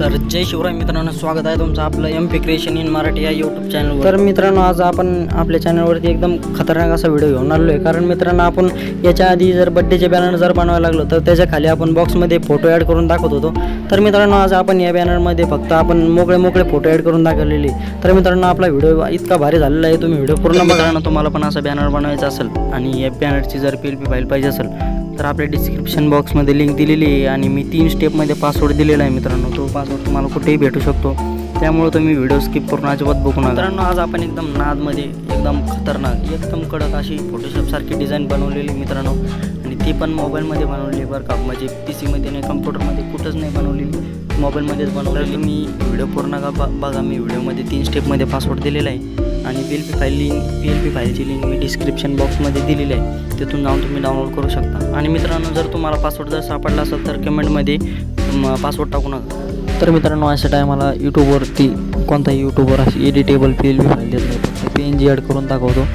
तर जय शिवराय मित्रांनो स्वागत आहे तुमचं आपलं M P creation in Marathi या यूट्यूब चॅनलवर तर मित्रांनो आज आपण आपल्या चॅनलवरती एकदम खतरनाक असा व्हिडिओ घेऊन आलो आहे कारण मित्रांनो आपण याच्या आधी जर बड्डेचे बॅनर जर बनवायला लागलो तर त्याच्याखाली आपण बॉक्समध्ये फोटो ॲड करून दाखवत होतो. तर मित्रांनो आज आपण या बॅनरमध्ये फक्त आपण मोकळे मोकळे फोटो ॲड करून दाखवलेले. तर मित्रांनो आपला व्हिडिओ इतका भारी झालेला आहे तुम्ही व्हिडिओ पूर्ण बघा. ना तुम्हाला पण असा बॅनर बनवायचा असेल आणि या बॅनरची जर पी एल पी फाईल पाहिजे असेल तर आपल्या डिस्क्रिप्शन बॉक्समध्ये लिंक दिलेली आहे आणि मी तीन स्टेपमध्ये पासवर्ड दिलेला आहे मित्रांनो. तो पासवर्ड तुम्हाला कुठेही भेटू शकतो. त्यामुळे तुम्ही व्हिडिओ स्किप करून अजिबात बघू नका. मित्रांनो आज आपण एकदम नादमध्ये एकदम खतरनाक एकदम कडक अशी फोटोशॉपसारखी डिझाईन बनवलेली मित्रांनो. आणि ती पण मोबाईलमध्ये बनवली बरं का. म्हणजे पी सीमध्ये नाही कम्प्युटरमध्ये कुठंच नाही बनवलेली. मोबाईलमध्येच बनवलेली मी व्हिडिओ पूर्ण का बघा. मी व्हिडिओमध्ये तीन स्टेपमध्ये पासवर्ड दिलेला आहे. आणि P L P file link P L P फाईलची लिंक मी डिस्क्रिप्शन बॉक्समध्ये दिलेली आहे. तिथून जाऊन तुम्ही डाउनलोड करू शकता. आणि मित्रांनो जर तुम्हाला पासवर्ड जर सापडला असेल तर कमेंटमध्ये पासवर्ड टाकू नका. तर मित्रांनो अशा टायमाला यूट्यूबवरती कोणताही यूट्यूबवर अशी editable P L P file देत नाही. फक्त पी एन जी ॲड करून दाखवतो.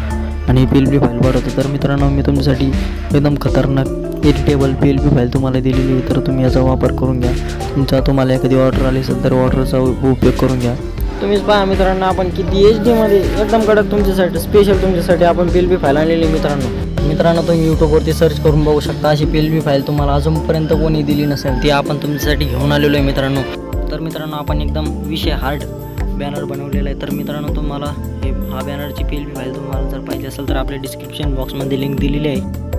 आणि पी एल पी फाईल भरवतो. तर मित्रांनो मी तुमच्यासाठी एकदम खतरनाक editable P L P file तुम्हाला दिलेली आहे तर तुम्ही याचा वापर करून घ्या. तुमचा तुम्हाला एखादी ऑर्डर आली असेल तर ऑर्डरचा उपयोग करून घ्या. तुम्हीच पहा मित्रांनो आपण किती एच डीमध्ये एकदम कडक तुमच्यासाठी स्पेशल तुमच्यासाठी आपण पी एल पी फाईल आणलेली आहे मित्रांनो. मित्रांनो तुम्ही यूट्यूबवरती सर्च करून बघू शकता अशी पी एल पी फाईल तुम्हाला अजूनपर्यंत कोणी दिली नसेल ती आपण तुमच्यासाठी घेऊन आलेलो आहे मित्रांनो. तर मित्रांनो आपण एकदम विषय हार्ड बॅनर बनवलेला आहे. तर मित्रांनो तुम्हाला हे हा बॅनरची पी एल पी फाईल तुम्हाला जर पाहिजे असेल तर आपल्या डिस्क्रिप्शन बॉक्समध्ये लिंक दिलेली आहे.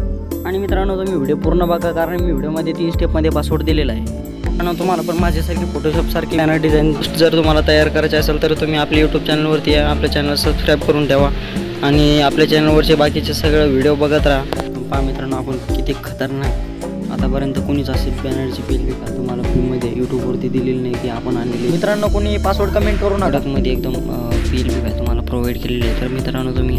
आणि मित्रांनो तुम्ही व्हिडिओ पूर्ण बघा कारण मी व्हिडिओमध्ये तीन स्टेपमध्ये पासवर्ड दिलेला आहे. आणि तुम्हाला पण माझ्यासारखी फोटोशॉपसारखी बॅनर डिझाईन जर तुम्हाला तयार करायचे असेल तर तुम्ही आपल्या यूट्यूब चॅनलवरती या आपल्या चॅनल सबस्क्राईब करून ठेवा. आणि आपल्या चॅनलवरचे बाकीचे सगळं व्हिडिओ बघत राहा. पहा मित्रांनो आपण किती खतरनाक. आतापर्यंत कोणीच असे बॅनरची बिल का तुम्हाला फ्रीमध्ये यूट्यूबवरती दिलेली नाही की आपण आणलेली. मित्रांनो कोणी पासवर्ड कमेंट करू नका. एकदम पील काय तुम्हाला प्रोव्हाइड केलेली आहे. तर मित्रांनो तुम्ही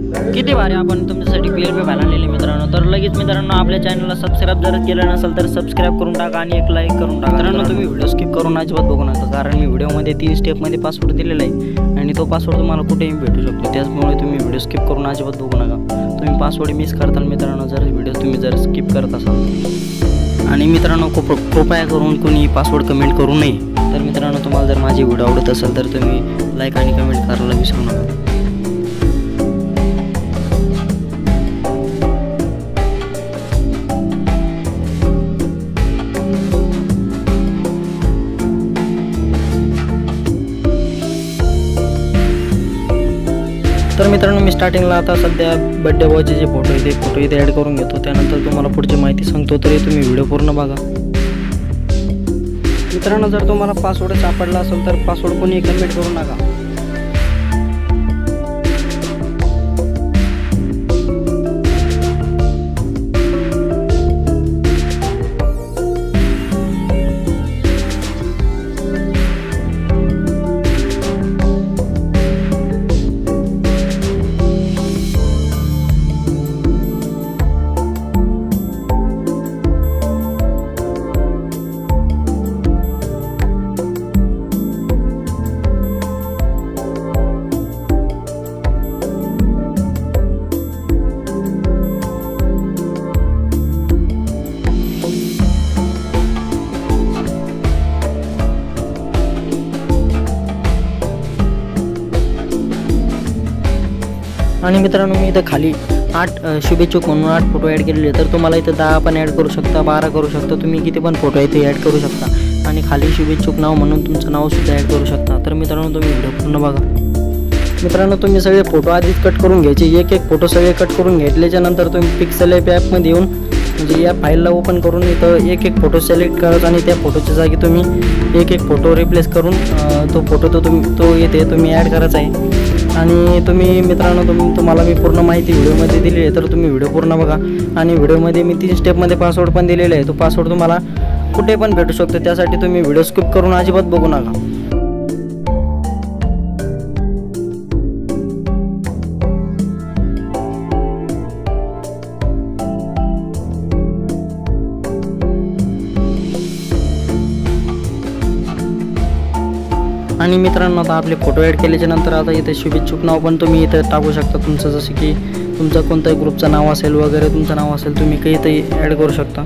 किती भारी आपण तुमच्यासाठी पी एल पी फाईल आणलेली मित्रांनो. तर लगेच मित्रांनो आपल्या चॅनलला सबस्क्राईब जर केलं नसेल तर सबस्क्राईब करून टाका आणि एक लाईक करून टाका. मित्रांनो तुम्ही व्हिडिओ स्किप करून अजिबात बघू नका कारण मी व्हिडिओमध्ये तीन स्टेपमध्ये पासवर्ड दिलेला आहे. आणि तो पासवर्ड तुम्हाला कुठेही भेटू शकतो. त्याचमुळे तुम्ही व्हिडिओ स्किप करून अजिबात बघू नका. तुम्ही पासवर्ड मिस करताल मित्रांनो जर व्हिडिओ तुम्ही जर स्किप करत असाल. आणि मित्रांनो कृप कृपया करून कोणी पासवर्ड कमेंट करू नये. तर मित्रांनो तुम्हाला जर माझी व्हिडिओ आवडत असेल तर तुम्ही लाईक आणि कमेंट करायला विसरू नका. स्टार्टिंगला आता सध्या बड्डे बॉयचे जे फोटो आहे ते फोटो इथे ॲड करून घेतो. त्यानंतर तुम्हाला पुढची माहिती सांगतो तरी तुम्ही व्हिडिओ पूर्ण बघा. मित्रांनो जर तुम्हाला पासवर्ड सापडला असेल तर पासवर्ड कोणी कमेंट करू नका आणि मित्रांनो मी इथं खाली आठ शुभेच्छुक म्हणून आठ फोटो ॲड केलेले तर तुम्हाला इथं दहा पण ॲड करू शकता बारा करू शकता तुम्ही किती पण फोटो इथे ॲड करू शकता. आणि खाली शुभेच्छुक नाव म्हणून तुमचं नावसुद्धा ॲड करू शकता. तर मित्रांनो तुम्ही व्हिडिओ पूर्ण बघा. मित्रांनो तुम्ही सगळे फोटो आधीच कट करून घ्यायचे. एक एक फोटो सगळे कट करून घेतल्याच्या नंतर तुम्ही पिक्सल ॲप ॲपमध्ये येऊन म्हणजे या फाईलला ओपन करून इथं एक एक फोटो सिलेक्ट करत आणि त्या फोटोच्या जागी तुम्ही एक एक फोटो रिप्लेस करून तो फोटो तो तुम्ही तो येते तुम्ही ॲड करायचा आहे. आणि तुम्ही मित्रांनो तुम्ही तुम्हाला मी पूर्ण माहिती व्हिडिओमध्ये दिली आहे तर तुम्ही व्हिडिओ पूर्ण बघा. आणि व्हिडिओमध्ये मी तीन स्टेपमध्ये पासवर्ड पण दिलेला आहे. तो पासवर्ड तुम्हाला कुठे पण भेटू शकतो. त्यासाठी तुम्ही व्हिडिओ स्किप करून अजिबात बघू नका. आणि मित्रांनो आता आपले फोटो ॲड केल्याच्यानंतर आता इथे शुभेच्छुक नाव पण तुम्ही इथं टाकू शकता. तुमचं जसं की तुमचं कोणत्याही ग्रुपचं नाव असेल वगैरे तुमचं नाव असेल तुम्ही काही इथं ॲड करू शकता.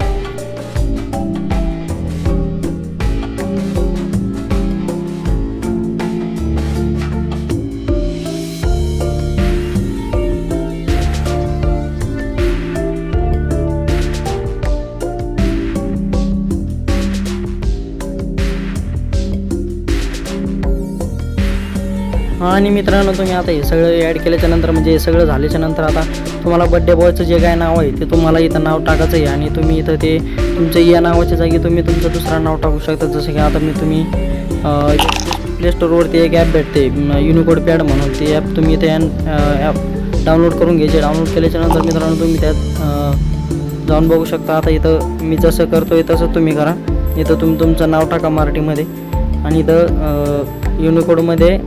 आणि मित्रांनो तुम्ही आता हे सगळं ॲड केल्याच्यानंतर म्हणजे हे सगळं झाल्याच्यानंतर आता तुम्हाला बड्डे बॉयचं जे काय नाव आहे ते तुम्हाला इथं नाव टाकायचं आहे. आणि तुम्ही इथं ते तुमचं या नावाच्या जागी तुम्ही तुमचं दुसरं नाव टाकू शकता. जसं की आता मी तुम्ही प्ले स्टोअरवरती एक ॲप भेटते युनिकोड पॅड म्हणून. ते ॲप तुम्ही ते ॲप डाउनलोड करून घ्यायचे. डाउनलोड केल्याच्यानंतर मित्रांनो तुम्ही त्यात जाऊन बघू शकता. आता इथं मी जसं करतोय तसं तुम्ही करा. इथं तुम्ही तुमचं नाव टाका मराठीमध्ये. आणि इथं युनिकोडमध्ये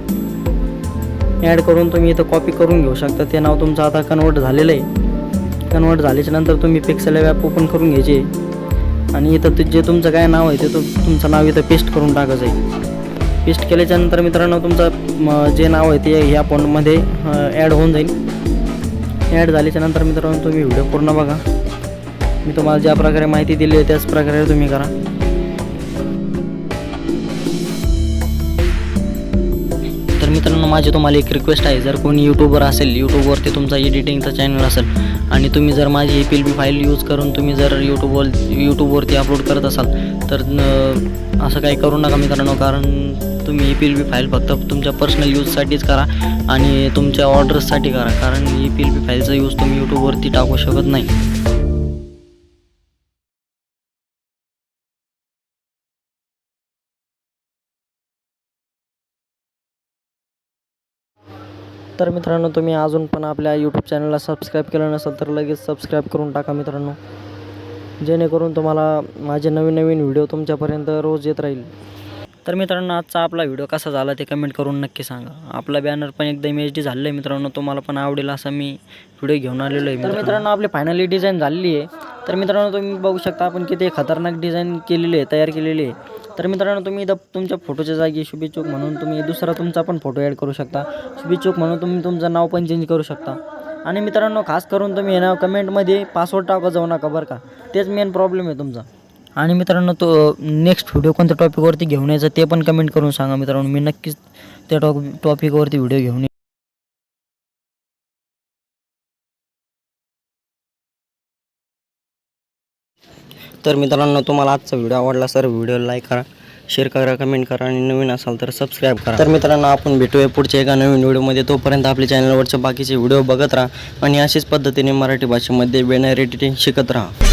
ॲड करून तुम्ही इथं कॉपी करून घेऊ शकता. ते नाव तुमचं आता कन्वर्ट झालेलं आहे. कन्वर्ट झाल्याच्यानंतर तुम्ही पिक्सेल ॲप ओपन करून घ्यायचे. आणि इथं जे तुमचं काय नाव आहे ते तु तुमचं नाव इथं पेस्ट करून टाकायचं आहे. पेस्ट केल्याच्यानंतर मित्रांनो तुमचं म, जे नाव आहे ते ह्या फोनमध्ये ॲड होऊन जाईल. ॲड झाल्याच्यानंतर मित्रांनो तुम्ही व्हिडिओ पूर्ण बघा. मी तुम्हाला ज्या प्रकारे माहिती दिली आहे त्याच प्रकारे तुम्ही करा. तर मित्रांनो माझी तुम्हाला एक रिक्वेस्ट आहे. जर कोणी यूट्यूबर असेल यूट्यूबवरती तुमचा एडिटिंगचा चॅनल असेल आणि तुम्ही जर माझी E P L B file use करून तुम्ही जर यूट्यूबवर यूट्यूबवरती अपलोड करत असाल तर असं काही करू नका मित्रांनो कारण तुम्ही E P L B file फक्त तुमच्या पर्सनल यूजसाठीच करा आणि तुमच्या ऑर्डर्ससाठी करा कारण ई पी एल बी फाईलचा यूज तुम्ही यूट्यूबवरती टाकू शकत नाही. तर मित्रांनो तुम्ही अजून पण आपल्या यूट्यूब चॅनलला सबस्क्राईब केलं नसेल तर लगेच सबस्क्राईब करून टाका मित्रांनो. जेणेकरून तुम्हाला माझे नवीन नवीन व्हिडिओ तुमच्यापर्यंत रोज येत राहील. तर मित्रांनो आजचा आपला व्हिडिओ कसा झाला ते कमेंट करून नक्की सांगा. आपला बॅनर पण एकदम एच डी झालेलं आहे मित्रांनो तुम्हाला पण आवडेल असा मी व्हिडिओ घेऊन आलेलो आहे तर मित्रांनो. आपली फायनली डिझाईन झालेली आहे. तर मित्रांनो तुम्ही बघू शकता आपण किती खतरनाक डिझाईन केलेली आहे तयार केलेली आहे. तर मित्रांनो तुम्ही इथं तुमच्या फोटोच्या जागी शुभेच्छुक म्हणून तुम्ही दुसरा तुमचा पण फोटो ॲड करू शकता. शुभेच्छुक म्हणून तुम्ही तुमचं नाव पण चेंज करू शकता. आणि मित्रांनो खास करून तुम्ही हे नाव कमेंटमध्ये पासवर्ड टाका जाऊ नका बरं का. तेच मेन प्रॉब्लेम आहे तुमचा. आणि मित्रांनो तो नेक्स्ट व्हिडिओ कोणत्या टॉपिकवरती घेऊन यायचा ते पण कमेंट करून सांगा मित्रांनो. मी नक्कीच त्या टॉप टॉपिकवरती व्हिडिओ घेऊन येईन. तर मित्रांनो तुम्हाला आजचा व्हिडिओ आवडला सर व्हिडिओ लाईक करा शेअर करा कमेंट करा आणि नवीन असाल तर सबस्क्राईब करा. तर मित्रांनो आपण भेटूया पुढच्या एका नवीन व्हिडिओमध्ये तोपर्यंत आपल्या चॅनलवरचे बाकीचे व्हिडिओ बघत राहा आणि अशीच पद्धतीने मराठी भाषेमध्ये बॅनर एडिटिंग शिकत राहा.